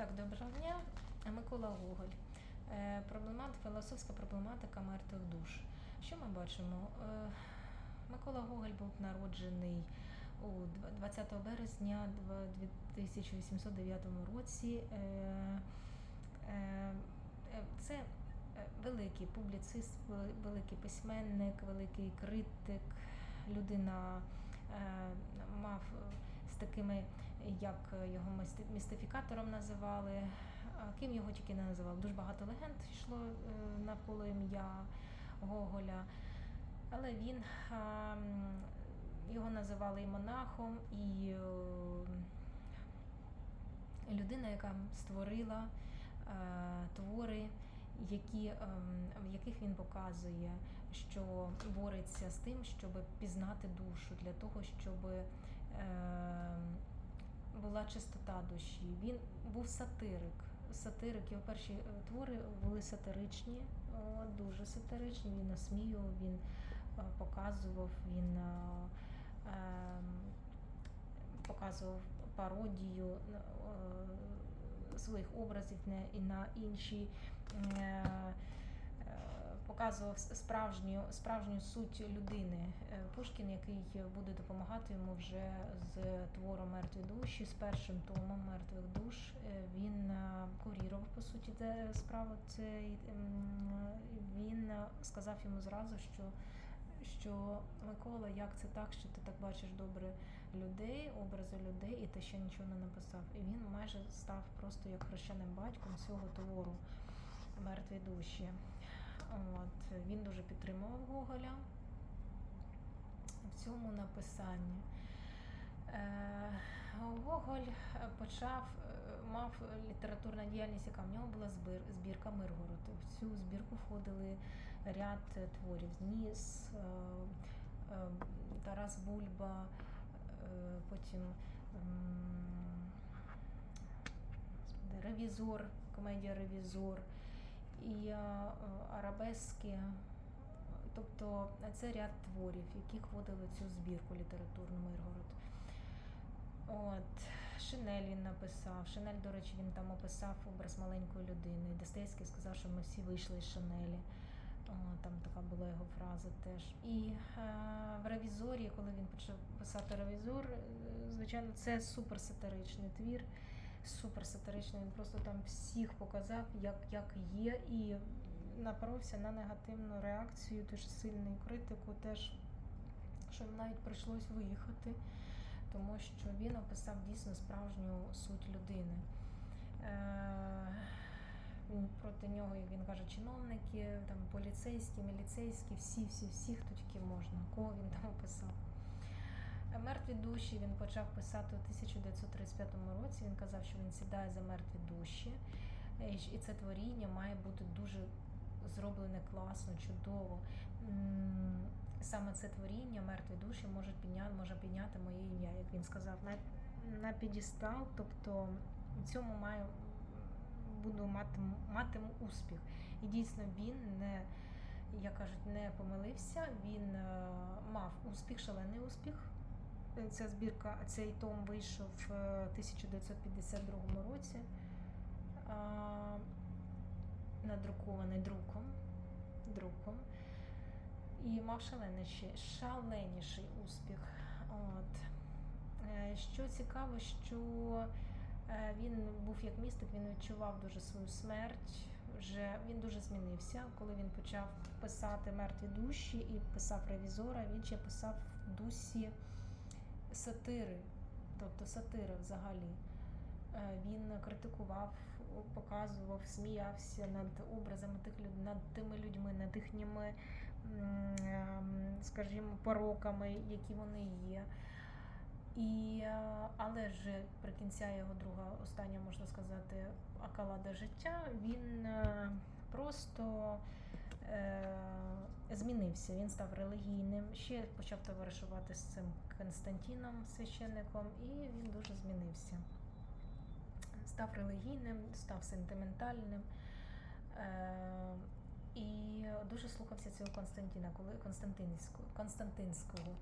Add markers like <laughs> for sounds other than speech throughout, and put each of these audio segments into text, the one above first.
Так, доброго дня. Микола Гоголь. Е, Проблемат, філософська проблематика мертвих душ. Що ми бачимо? Е, Микола Гоголь був народжений у 20 березня 2809 році. Е, Це великий публіцист, великий письменник, великий критик, людина мав з такими, як його містифікатором називали. Ким його тільки не називали. Дуже багато легенд йшло е, навколо ім'я Гоголя. Але він його називали і монахом, і е, людина, яка створила е, твори, які, в яких він показує, що бореться з тим, щоб пізнати душу, для того, щоб була чистота душі. Він був сатирик. Сатирик, його перші е, твори були сатиричні, дуже сатиричні. Він насміював, він е, показував, він е, ем, показував пародію е, своїх образів і на інші. Показував справжню, справжню суть людини. Е, Пушкін, який буде допомагати йому вже з твором мертві душі, з першим томом мертвих душ. Е, Він е, курірував по суті це справу. Цей м, він сказав йому зразу, що що Микола, як це так, що ти так бачиш добре людей, образи людей, і ти ще нічого не написав. І він майже став просто як хрещеним батьком цього твору мертві душі. От він дуже підтримував Гоголя в цьому написанні. Е, Гоголь почав, е, мав літературна діяльність, яка в нього була збір, збірка Миргород. В цю збірку входили ряд творів. Зніс, е, Тарас Бульба, потім Ревізор, комедія Ревізор і арабески. Тобто це ряд творів, які входили в цю збірку літературну Миргород. От, Шинель він написав. Шинель, до речі, він там описав образ маленької людини. Достоєвський сказав, що ми всі вийшли з Шинелі. О, там така була його фраза теж. І е, в ревізорі, коли він почав писати ревізор, е, звичайно, це суперсатиричний твір. Суперсатиричний. Він просто там всіх показав, як, як є, і напоровся на негативну реакцію, дуже сильну критику, теж, що навіть прийшлось виїхати тому що він описав дійсно справжню суть людини. Е, проти нього, як він каже, чиновники, там, поліцейські, міліцейські, всі, всі, всі, хто тільки можна, кого він там описав. Е, Мертві душі він почав писати у 1935 році. Він казав, що він сідає за мертві душі, Е, і це творіння має бути дуже зроблене класно, чудово. Саме це творіння, мертві душі можуть підняти, може підняти моє ім'я, як він сказав, на, на підістал, тобто в цьому маю буду мати, матиму успіх. І дійсно він не, як кажуть, не помилився, він е, мав успіх, шалений успіх. Ця збірка, цей том вийшов в е, 1952 році, надрукований друком. друком. І мав шаленіший, шаленіший успіх. От. Е, Що цікаво, що е, він був як містик, він відчував дуже свою смерть. Вже він дуже змінився. Коли він почав писати мертві душі і писав ревізора, він ще писав в дусі сатири, тобто сатири взагалі. Е, Він критикував, показував, сміявся над образами тих люд, над тими людьми, над їхніми, ем, скажімо, пороками, які вони є. І, е, але ж при кінця його друга, остання, можна сказати, акалада життя, він е, просто е, змінився. Він став релігійним, ще почав товаришувати з цим Константином, священником, і він дуже змінився став релігійним, став сентиментальним. Е, і дуже слухався цього Константина, коли Константинського, Константинського,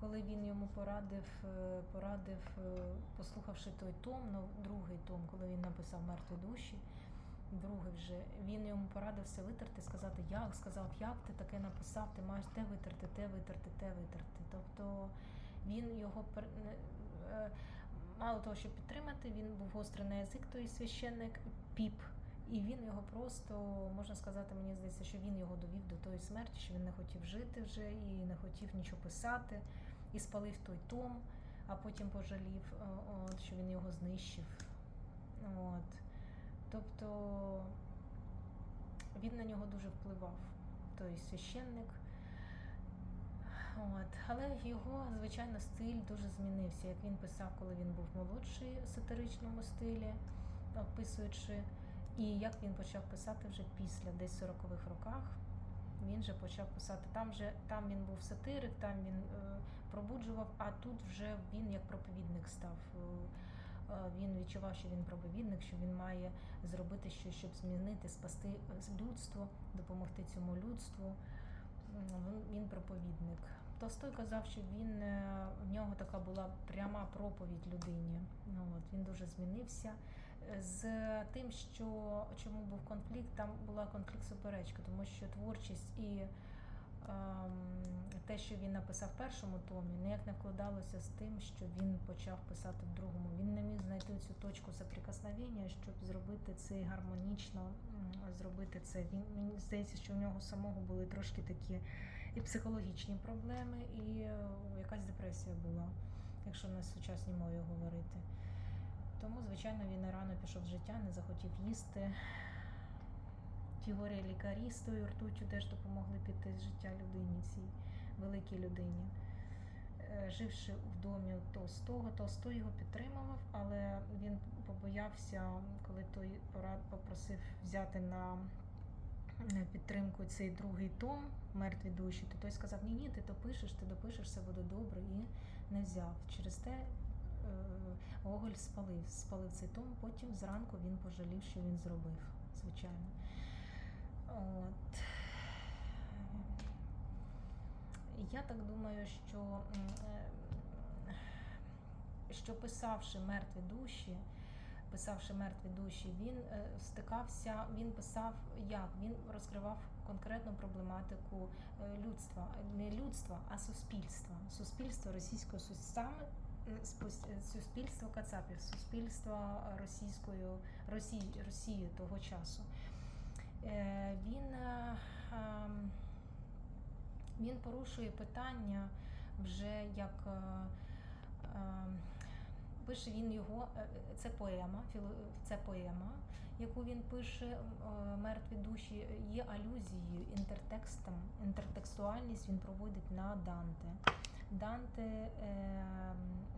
коли він йому порадив, е, порадив, е, послухавши той том, ну, другий том, коли він написав мертві душі, другий вже, він йому порадив все витерти, сказати, як, сказав, як ти таке написав, ти маєш те витерти, те витерти, те витерти. Тобто він його мало того, щоб підтримати, він був гострий на язик, той священник піп. І він його просто, можна сказати, мені здається, що він його довів до тої смерті, що він не хотів жити вже і не хотів нічого писати, і спалив той том, а потім пожалів, е, от, що він його знищив. От. Тобто він на нього дуже впливав, той священник. От. Але його, звичайно, стиль дуже змінився. Як він писав, коли він був молодший у сатиричному стилі, описуючи, і як він почав писати вже після десь 40-х роках. Він же почав писати. Там же там він був сатирик, там він е, пробуджував, а тут вже він як проповідник став. Е, е, він відчував, що він проповідник, що він має зробити щось, щоб змінити, спасти людство, допомогти цьому людству. Він проповідник. Толстой казав, що він е, в нього така була пряма проповідь людині. Ну, от, він дуже змінився. Е, З тим, що чому був конфлікт, там була конфлікт суперечка, тому що творчість і ем, те, що він написав в першому томі, ніяк не вкладалося з тим, що він почав писати в другому. Він не міг знайти цю точку соприкосновення, щоб зробити це гармонічно, зробити це. Він мені здається, що у нього самого були трошки такі і психологічні проблеми, і е, якась депресія була, якщо на сучасній мові говорити. Тому, звичайно, він рано пішов з життя, не захотів їсти. Ті горі лікарі з тою ртуттю теж допомогли піти з життя людині, цій великій людині. Е, Живши в домі Толстого, Толстой його підтримував, але він побоявся, коли той попросив взяти на е, підтримку цей другий том мертві душі, то той сказав: Ні, ні, ти то пишеш, ти допишеш, все буде добре, і не взяв. Через те е, Гоголь спалив, спалив цей том, потім зранку він пожалів, що він зробив, звичайно. От. Я так думаю, що, е, що писавши мертві душі, писавши мертві душі, він е, стикався, він писав як? Він розкривав конкретну проблематику е, людства, не людства, а суспільства. Суспільство російського сус- саме м, спос- е, суспільство Кацапів, суспільство російською Росії, Росії того часу. Він, ем, він порушує питання вже як ем, пише він його, е, це поема, це поема, яку він пише е, мертві душі, є алюзією, інтертекстом, інтертекстуальність він проводить на Данте. Данте, е,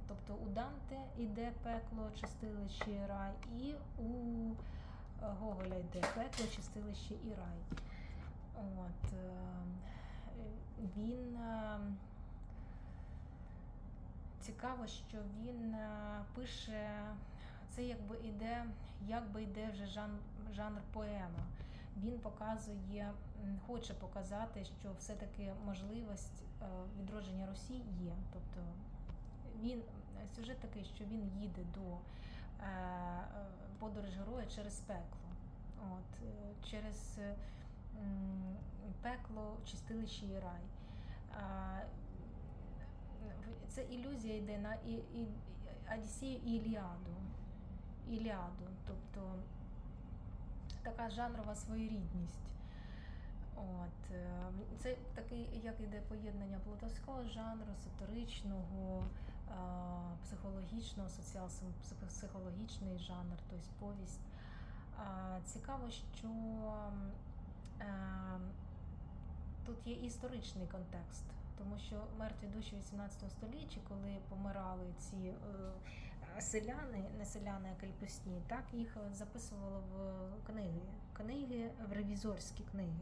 тобто у Данте іде пекло, чистилище і рай, і у е, Гоголя йде пекло, чистилище і рай. От, е, він е, цікаво, що він е, пише, це якби іде, якби йде вже жан, жанр поема. Він показує, хоче показати, що все-таки можливість е, відродження Росії є. Тобто він сюжет такий, що він їде до е, подорож героя через пекло. От, через пекло, чистилище і рай. Це ілюзія йде на і, і, Одіссею і Іліаду. Іліаду, тобто така жанрова своєрідність. От, е, це такий, як іде поєднання плутовського жанру, сатиричного, е, психологічного, соціал-психологічний жанр, тобто повість. Цікаво, що е, тут є історичний контекст, тому що мертві душі 18 століття, коли помирали ці е, селяни, не селяни, а кріпосні, так їх записували в книги, книги в ревізорські книги.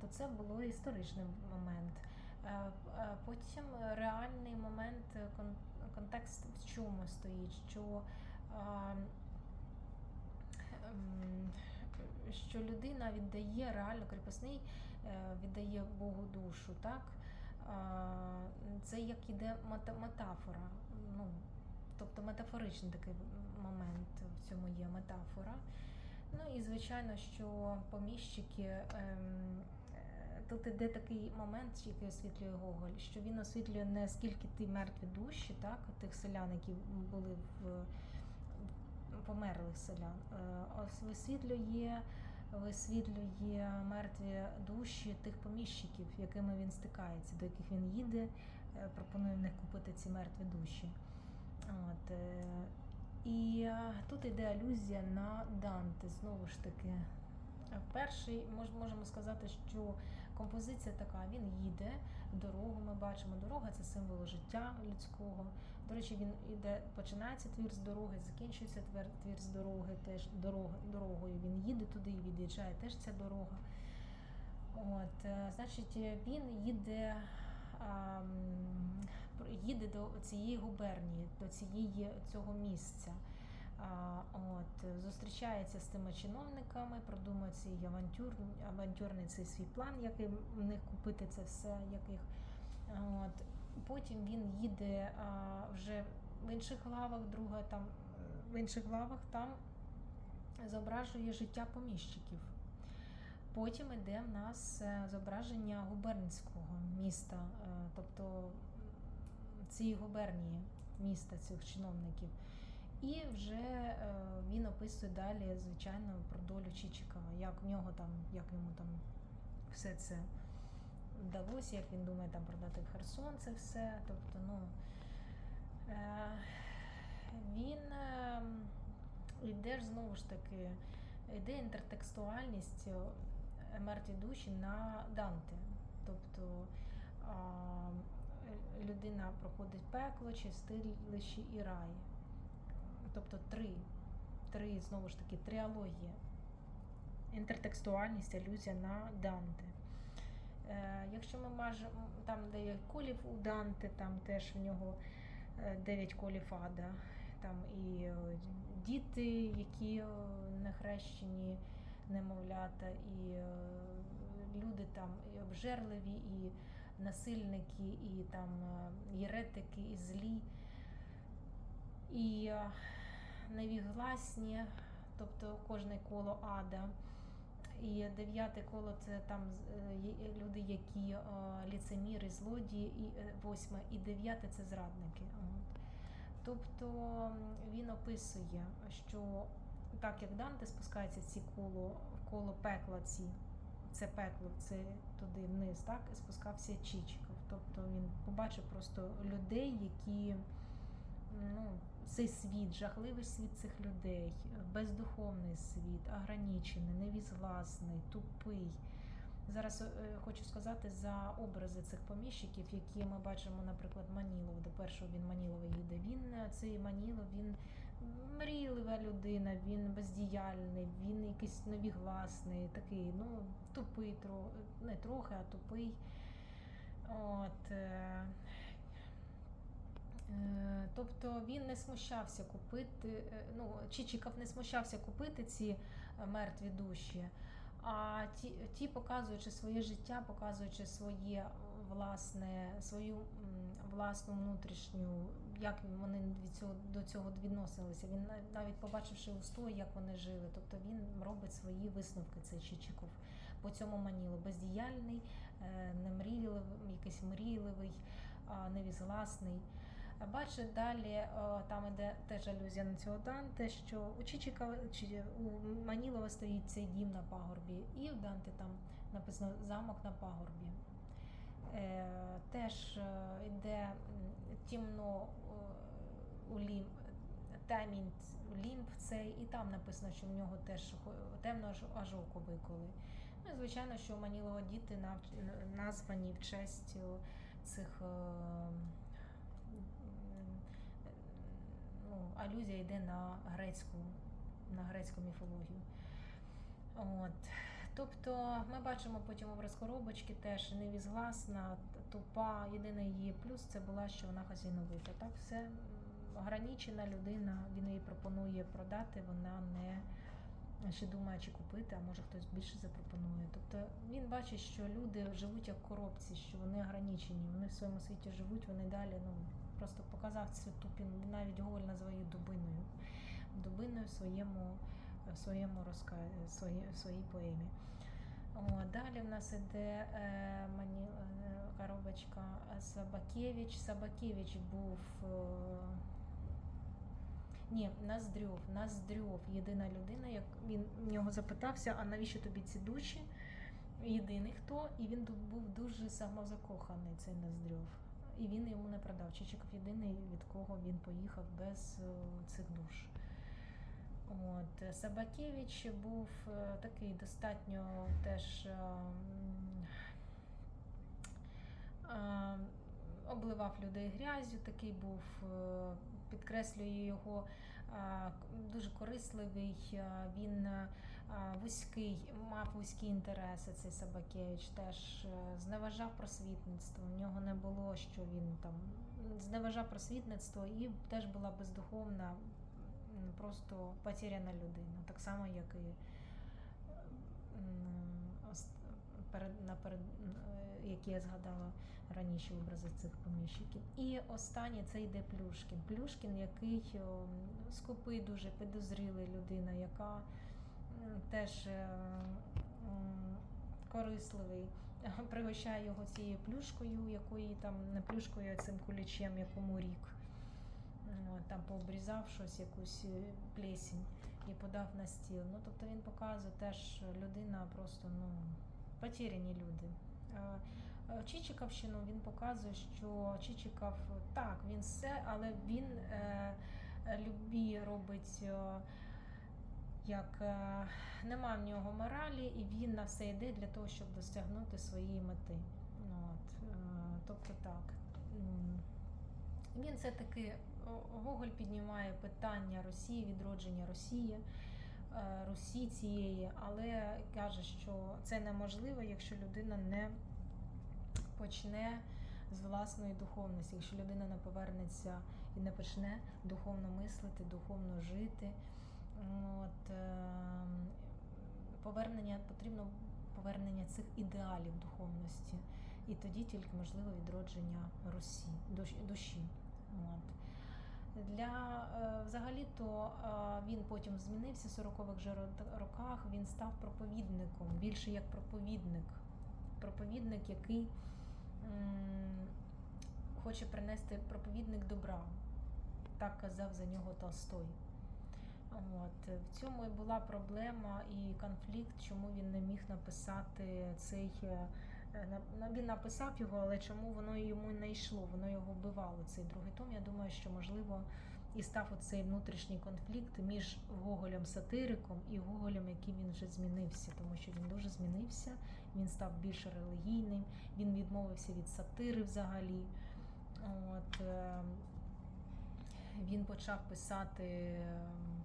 То це було історичний момент. Е, е, Потім реальний момент, е, контекст в чому стоїть, що е, ем, що людина віддає реально кріпосний, е, віддає Богу душу, так? Це як іде мета- метафора. Ну, тобто метафоричний такий момент в цьому є метафора. Ну і звичайно, що поміщики. Ем, е, Тут іде такий момент, який освітлює Гоголь, що він освітлює не скільки ті мертві душі, так, тих селян, які були в померлих селян, е, висвітлює, висвітлює мертві душі тих поміщиків, якими він стикається, до яких він їде, е, пропонує в них купити ці мертві душі. От, е, і е, тут йде алюзія на Данте, знову ж таки. Перший мож, можемо сказати, що композиція така: він їде, дорогу ми бачимо. Дорога це символ життя людського. До речі, він іде, починається твір з дороги, закінчується твір, твір з дороги, теж дорога, дорогою. Він їде туди і від'їжджає, теж ця дорога. От, значить, він їде, їде до цієї губернії, до цієї цього місця. От, зустрічається з тими чиновниками, продумує свій авантюр, авантюрний цей свій план, який в них купити це все, яких. От. Потім він їде а, вже в інших главах, друга там в інших главах там зображує життя поміщиків. Потім йде в нас е, зображення губернського міста, е, тобто цієї губернії міста цих чиновників. І вже е, він описує далі, звичайно, про долю Чичикова, як в нього там, як йому там все це вдалося, як він думає там продати Херсон це все. Тобто, ну він йде ж знову ж таки, йде інтертекстуальність мертві душі на Данте. Тобто е, людина проходить пекло, чистилище і рай. Тобто три, три знову ж таки, тріалогія. Інтертекстуальність, алюзія на Данте. Е, якщо ми мажемо там 9 колів у Данте, там теж в нього 9 колів ада, там і е, діти, які е, не хрещені, немовлята, і е, люди там і обжерливі, і насильники, і там е, єретики, і злі, і е, невігласні, тобто кожне коло ада. І дев'яте коло це там люди, які ліцеміри, злодії, і восьме, і дев'яте це зрадники. Тобто він описує, що так як Данте спускається ці коло, коло пекла, ці, це пекло, це туди вниз, так, і спускався Чичиков. Тобто він побачив просто людей, які ну, цей світ, жахливий світ цих людей, бездуховний світ, ограничений, невізгласний, тупий. Зараз е, хочу сказати за образи цих поміщиків, які ми бачимо, наприклад, Манілов. До першого він Манілова їде. Він е, цей Манілов, він мрійлива людина, він бездіяльний, він якийсь невігласний, такий, ну, тупий, не трохи, а тупий. От, е, Е, Тобто він не смущався купити, е, ну, Чичиков не смущався купити ці мертві душі, а ті, ті показуючи своє життя, показуючи своє власне, свою власну внутрішню, як вони від цього, до цього відносилися. Він навіть побачивши устой, як вони жили. Тобто він робить свої висновки, цей Чичиков. По цьому маніло бездіяльний, е, немрійливий, якийсь мрійливий, невізгласний. Бачить далі, там іде теж алюзія на цього Данте, що у Чичика чи у Манілова стоїть цей дім на пагорбі, і в Данте там написано замок на пагорбі. Е, теж е, йде тімно е, у лім, темінь лімб цей, і там написано, що в нього теж темно аж, аж око виколи. Ну і звичайно, що у Манілова діти названі в честь цих. е, ну, алюзія йде на грецьку, на грецьку міфологію. От. Тобто ми бачимо потім образ коробочки теж невізгласна, тупа. Єдиний її плюс це була, що вона хазіновита. Так, все м, ограничена людина, він її пропонує продати, вона не ще думає, чи купити, а може хтось більше запропонує. Тобто він бачить, що люди живуть як коробці, що вони ограничені, вони в своєму світі живуть, вони далі. Ну просто показав цю тупін, навіть Гоголь називає дубиною. Дубиною в своєму, в своєму розка... в своїй, в своїй поемі. О, далі в нас іде е, мані, е, коробочка Сабакевич. Сабакевич був. Е, ні, Наздрьов. Наздрьов єдина людина, як він в нього запитався, а навіщо тобі ці душі? Єдиний хто, і він був дуже самозакоханий, цей Наздрьов. І він йому не продав. Чичиков єдиний, від кого він поїхав без е, цих душ. От. е, Сабакевич був е, такий достатньо теж. е, обливав людей грязю, такий був, підкреслює його дуже корисливий, він вузький, мав вузькі інтереси, цей Сабакевич теж зневажав просвітництво. У нього не було, що він там зневажав просвітництво і теж була бездуховна, просто потеряна людина, так само, як і перед, наперед, е, які я згадала раніше образи цих поміщиків. І останнє це йде Плюшкін. Плюшкін, який скупий, дуже підозрілий людина, яка теж е, корисливий. <laughs> Пригощає його цією плюшкою, якої там не плюшкою, а цим кулічем, якому рік. От, Там пообрізав щось, якусь е, плесінь і подав на стіл. Ну, тобто він показує теж людина просто ну, потеряні люди. Чичиковщину він показує, що Чичиков так, він все, але він е, любі робить. Е, як е, нема в нього моралі, і він на все йде для того, щоб досягнути своєї мети. От, е, тобто так. М. Він все-таки Гоголь піднімає питання Росії, відродження Росії, е, Русі цієї, але каже, що це неможливо, якщо людина не почне з власної духовності, якщо людина не повернеться і не почне духовно мислити, духовно жити. От, е, повернення потрібно повернення цих ідеалів духовності, і тоді тільки можливо відродження Русі, душі. От. Для е, взагалі-то е, він потім змінився в 40-х же роках. Він став проповідником, більше як проповідник. Проповідник, який м, хоче принести проповідник добра. Так казав за нього Толстой. От в цьому і була проблема і конфлікт, чому він не міг написати цей. Е, Він написав його, але чому воно йому не йшло? Воно його вбивало. Цей другий том. Я думаю, що можливо і став оцей внутрішній конфлікт між Гоголем сатириком і Гоголем, який він вже змінився, тому що він дуже змінився. Він став більш релігійним, він відмовився від сатири взагалі. От, е, він почав писати ем,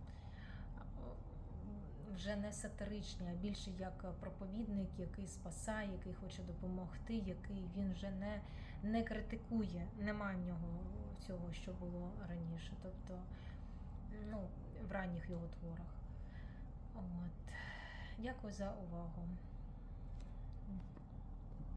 вже не сатиричні, а більше як проповідник, який спасає, який хоче допомогти, який він вже не, не критикує. Немає в нього цього, що було раніше. Тобто, ну, в ранніх його творах. От. Дякую за увагу.